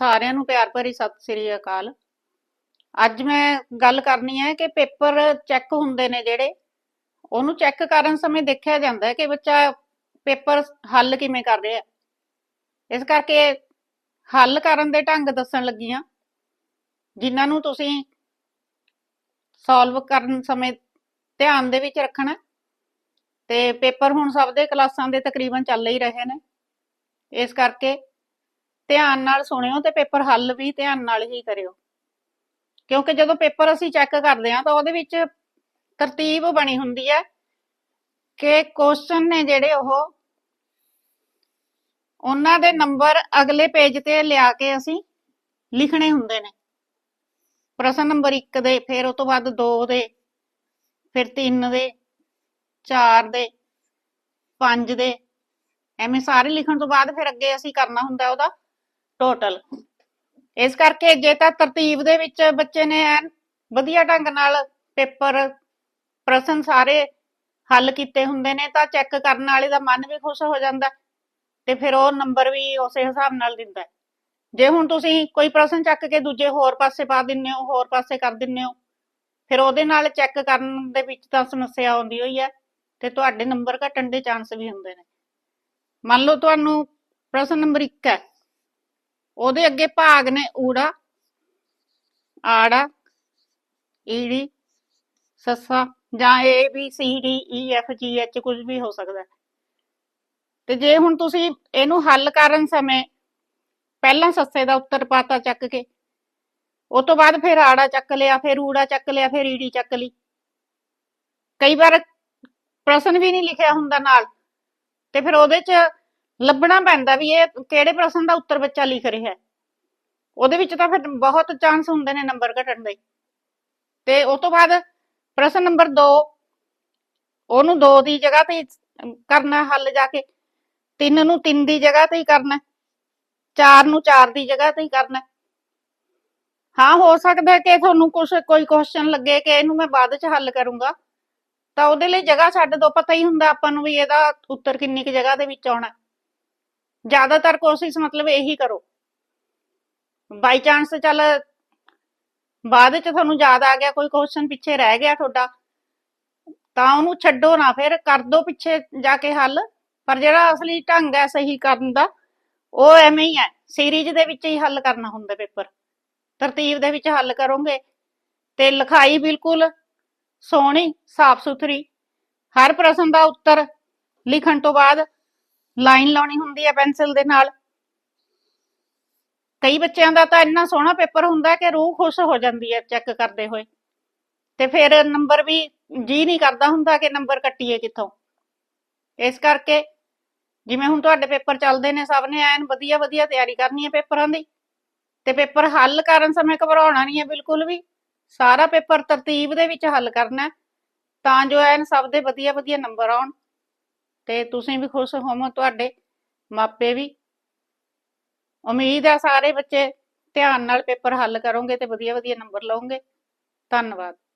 ਸਾਰਿਆਂ ਨੂੰ ਪਿਆਰ ਭਰੀ ਸਤਿ ਸ੍ਰੀ ਅਕਾਲ। ਅੱਜ ਮੈਂ ਗੱਲ ਕਰਨੀ ਹੈ ਕਿ ਪੇਪਰ ਚੈੱਕ ਹੁੰਦੇ ਨੇ ਜਿਹੜੇ, ਉਹਨੂੰ ਚੈੱਕ ਕਰਨ ਸਮੇਂ ਦੇਖਿਆ ਜਾਂਦਾ ਹੈ ਕਿ ਬੱਚਾ ਪੇਪਰ ਹੱਲ ਕਿਵੇਂ ਕਰ ਰਿਹਾ ਇਸ ਕਰਕੇ ਹੱਲ ਕਰਨ ਦੇ ਢੰਗ ਦੱਸਣ ਲੱਗੀ ਹਾਂ। ਜਿਨ੍ਹਾਂ ਨੂੰ ਤੁਸੀਂ ਸੋਲਵ ਕਰਨ ਸਮੇਂ ਧਿਆਨ ਦੇ ਵਿੱਚ ਰੱਖਣਾ ਤੇ ਪੇਪਰ ਹੁਣ ਸਭ ਦੇ ਕਲਾਸਾਂ ਦੇ ਤਕਰੀਬਨ ਚੱਲ ਹੀ ਰਹੇ ਨੇ। ਇਸ ਕਰਕੇ ਧਿਆਨ ਨਾਲ ਸੁਣਿਓ ਤੇ ਪੇਪਰ ਹੱਲ ਵੀ ਧਿਆਨ ਨਾਲ ਹੀ ਕਰਿਓ। ਕਿਉਂਕਿ ਜਦੋਂ ਪੇਪਰ ਅਸੀਂ ਚੈੱਕ ਕਰਦੇ ਹਾਂ ਤਾਂ ਉਹਦੇ ਵਿੱਚ ਤਰਤੀਬ ਬਣੀ ਹੁੰਦੀ ਹੈ ਕਿ ਕੁਐਸਚਨ ਨੇ ਜਿਹੜੇ ਉਹ ਉਹਨਾਂ ਦੇ ਨੰਬਰ ਅਗਲੇ ਪੇਜ ਤੇ ਲਿਆ ਕੇ ਅਸੀਂ ਲਿਖਣੇ ਹੁੰਦੇ ਨੇ। ਪ੍ਰਸ਼ਨ ਨੰਬਰ 1 ਦੇ, ਫਿਰ ਉਸ ਤੋਂ ਬਾਅਦ 2 ਦੇ, ਫਿਰ 3 ਦੇ 4 ਦੇ 5 ਦੇ, ਐਵੇਂ ਸਾਰੇ ਲਿਖਣ ਤੋਂ ਬਾਅਦ ਫਿਰ ਅੱਗੇ ਅਸੀਂ ਕਰਨਾ ਹੁੰਦਾ ਉਹਦਾ ਟੋਟਲ ਇਸ ਕਰਕੇ ਜੇ ਤਾਂ ਤਰਤੀਬ ਦੇ ਵਿੱਚ ਬੱਚੇ ਨੇ ਐਨ ਵਧੀਆ ਢੰਗ ਨਾਲ ਪੇਪਰ, ਪ੍ਰਸ਼ਨ ਸਾਰੇ ਹੱਲ ਕੀਤੇ ਹੁੰਦੇ ਨੇ, ਤਾਂ ਚੈੱਕ ਕਰਨ ਵਾਲੇ ਦਾ ਮਨ ਵੀ ਖੁਸ਼ ਹੋ ਜਾਂਦਾ ਤੇ ਫਿਰ ਉਹ ਨੰਬਰ ਵੀ ਉਸੇ ਹਿਸਾਬ ਨਾਲ ਦਿੰਦਾ। ਜੇ ਹੁਣ ਤੁਸੀਂ ਕੋਈ ਪ੍ਰਸ਼ਨ ਚੱਕ ਕੇ ਦੂਜੇ ਹੋਰ ਪਾਸੇ ਪਾ ਦਿੰਨੇ ਹੋ, ਹੋਰ ਪਾਸੇ ਕਰ ਦਿੰਨੇ ਹੋ, ਫਿਰ ਉਹਦੇ ਨਾਲ ਚੈੱਕ ਕਰਨ ਦੇ ਵਿੱਚ ਤਾਂ ਸਮੱਸਿਆ ਆਉਂਦੀ ਹੋਈ ਹੈ ਤੇ ਤੁਹਾਡੇ ਨੰਬਰ ਘਟਣ ਦੇ ਚਾਂਸ ਵੀ ਹੁੰਦੇ ਨੇ। ਮੰਨ ਲਓ ਤੁਹਾਨੂੰ ਪ੍ਰਸ਼ਨ ਨੰਬਰ 1 ਹੈ। ਉਹਦੇ ਅੱਗੇ ਭਾਗ ਨੇ ਊੜਾ, ਆੜਾ, ਈੜੀ, ਸੱਸਾ ਜਾਂ A B C D E F G H ਕੁਝ ਵੀ ਹੋ ਸਕਦਾ ਤੇ ਜੇ ਹੁਣ ਤੁਸੀਂ ਇਹਨੂੰ ਹੱਲ ਕਰਨ ਸਮੇਂ ਪਹਿਲਾਂ ਸੱਸੇ ਦਾ ਉੱਤਰ ਪਾਤਾ ਚੱਕ ਕੇ ਉਸ ਤੋਂ ਬਾਅਦ ਫਿਰ ਆੜਾ ਚੱਕ ਲਿਆ, ਫਿਰ ਊੜਾ ਚੱਕ ਲਿਆ, ਫਿਰ ਈੜੀ ਚੱਕ ਲਈ। ਕਈ ਵਾਰ ਪ੍ਰਸ਼ਨ ਵੀ ਨਹੀਂ ਲਿਖਿਆ ਹੁੰਦਾ ਨਾਲ, ਤੇ ਫਿਰ ਉਹਦੇ 'ਚ ਲੱਭਣਾ ਪੈਂਦਾ ਵੀ ਇਹ ਕਿਹੜੇ ਪ੍ਰਸ਼ਨ ਦਾ ਉੱਤਰ ਬੱਚਾ ਲਿਖ ਰਿਹਾ ਹੈ। ਉਹਦੇ ਵਿੱਚ ਤਾਂ ਫਿਰ ਬਹੁਤ ਚਾਂਸ ਹੁੰਦੇ ਨੇ ਨੰਬਰ ਘਟਣ ਦੇ। ਤੇ ਉਸ ਤੋਂ ਬਾਅਦ ਪ੍ਰਸ਼ਨ ਨੰਬਰ 2 ਉਹਨੂੰ 2 ਦੀ ਜਗ੍ਹਾ ਤੇ ਕਰਨਾ ਹੱਲ ਜਾ ਕੇ। 3 ਨੂੰ 3 ਦੀ ਜਗ੍ਹਾ ਤੇ ਹੀ ਕਰਨਾ 4 ਨੂੰ 4 ਦੀ ਜਗ੍ਹਾ ਤੇ ਹੀ ਕਰਨਾ ਹਾਂ। ਹੋ ਸਕਦਾ ਕਿ ਤੁਹਾਨੂੰ ਕੁਝ ਕੋਈ ਕੁਐਸਚਨ ਲੱਗੇ ਕਿ ਇਹਨੂੰ ਮੈਂ ਬਾਅਦ ਚ ਹੱਲ ਕਰੂੰਗਾ। ਤਾਂ ਉਹਦੇ ਲਈ ਜਗ੍ਹਾ ਛੱਡ ਦੋ, ਪਤਾ ਹੀ ਹੁੰਦਾ ਆਪਾਂ ਨੂੰ ਵੀ ਇਹਦਾ ਉੱਤਰ ਕਿੰਨੀ ਕੁ ਜਗ੍ਹਾ ਦੇ ਵਿੱਚ ਆਉਣਾ ਜ਼ਿਆਦਾਤਰ ਕੋਸ਼ਿਸ਼ ਮਤਲਬ ਇਹੀ ਕਰੋ। ਬਾਈ ਚਾਂਸ ਚੱਲ ਬਾਅਦ ਚ ਤੁਹਾਨੂੰ ਯਾਦ ਆ ਗਿਆ, ਕੋਈ ਕੁਐਸਚਨ ਪਿੱਛੇ ਰਹਿ ਗਿਆ ਤੁਹਾਡਾ, ਤਾਂ ਉਹਨੂੰ ਛੱਡੋ ਨਾ, ਫਿਰ ਕਰ ਦੋ ਪਿੱਛੇ ਜਾ ਕੇ ਹੱਲ। ਪਰ ਜਿਹੜਾ ਅਸਲੀ ਢੰਗ ਹੈ ਸਹੀ ਕਰਨ ਦਾ, ਉਹ ਐਵੇਂ ਹੀ ਹੈ। ਸੀਰੀਜ਼ ਦੇ ਵਿੱਚ ਹੀ ਹੱਲ ਕਰਨਾ ਹੁੰਦਾ ਪੇਪਰ। ਤਰਤੀਬ ਦੇ ਵਿੱਚ ਹੱਲ ਕਰੋਗੇ। ਤੇ ਲਿਖਾਈ ਬਿਲਕੁਲ ਸੋਹਣੀ ਸਾਫ਼ ਸੁਥਰੀ ਹਰ ਪ੍ਰਸ਼ਨ ਦਾ ਉੱਤਰ ਲਿਖਣ ਤੋਂ ਬਾਅਦ ਲਾਈਨ ਲਾਉਣੀ ਹੁੰਦੀ ਹੈ ਪੈਨਸਲ ਦੇ ਨਾਲ। ਕਈ ਬੱਚਿਆਂ ਦਾ ਤਾਂ ਇੰਨਾ ਸੋਹਣਾ ਪੇਪਰ ਹੁੰਦਾ ਕਿ ਰੂਹ ਖੁਸ਼ ਹੋ ਜਾਂਦੀ ਹੈ ਚੈੱਕ ਕਰਦੇ ਹੋਏ। ਤੇ ਫਿਰ ਨੰਬਰ ਵੀ ਜੀ ਨਹੀਂ ਕਰਦਾ ਹੁੰਦਾ ਕਿ ਨੰਬਰ ਕੱਟੀਏ ਕਿੱਥੋਂ। ਇਸ ਕਰਕੇ ਜਿਵੇਂ ਹੁਣ ਤੁਹਾਡੇ ਪੇਪਰ ਚੱਲਦੇ ਨੇ, ਸਭ ਨੇ ਐਨ ਵਧੀਆ ਵਧੀਆ ਤਿਆਰੀ ਕਰਨੀ ਹੈ ਪੇਪਰਾਂ ਦੀ। ਤੇ ਪੇਪਰ ਹੱਲ ਕਰਨ ਸਮੇਂ ਘਬਰਾਉਣਾ ਨਹੀਂ ਹੈ ਬਿਲਕੁਲ ਵੀ। ਸਾਰਾ ਪੇਪਰ ਤਰਤੀਬ ਦੇ ਵਿੱਚ ਹੱਲ ਕਰਨਾ ਤਾਂ ਜੋ ਐਨ ਸਭ ਦੇ ਵਧੀਆ ਵਧੀਆ ਨੰਬਰ ਆਉਣ। ਤੇ ਤੁਸੀਂ ਵੀ ਖੁਸ਼ ਹੋਵੋ, ਤੁਹਾਡੇ ਮਾਪੇ ਵੀ। ਉਮੀਦ ਹੈ ਸਾਰੇ ਬੱਚੇ ਧਿਆਨ ਨਾਲ ਪੇਪਰ ਹੱਲ ਕਰੋਗੇ ਤੇ ਵਧੀਆ ਵਧੀਆ ਨੰਬਰ ਲਓਗੇ। ਧੰਨਵਾਦ।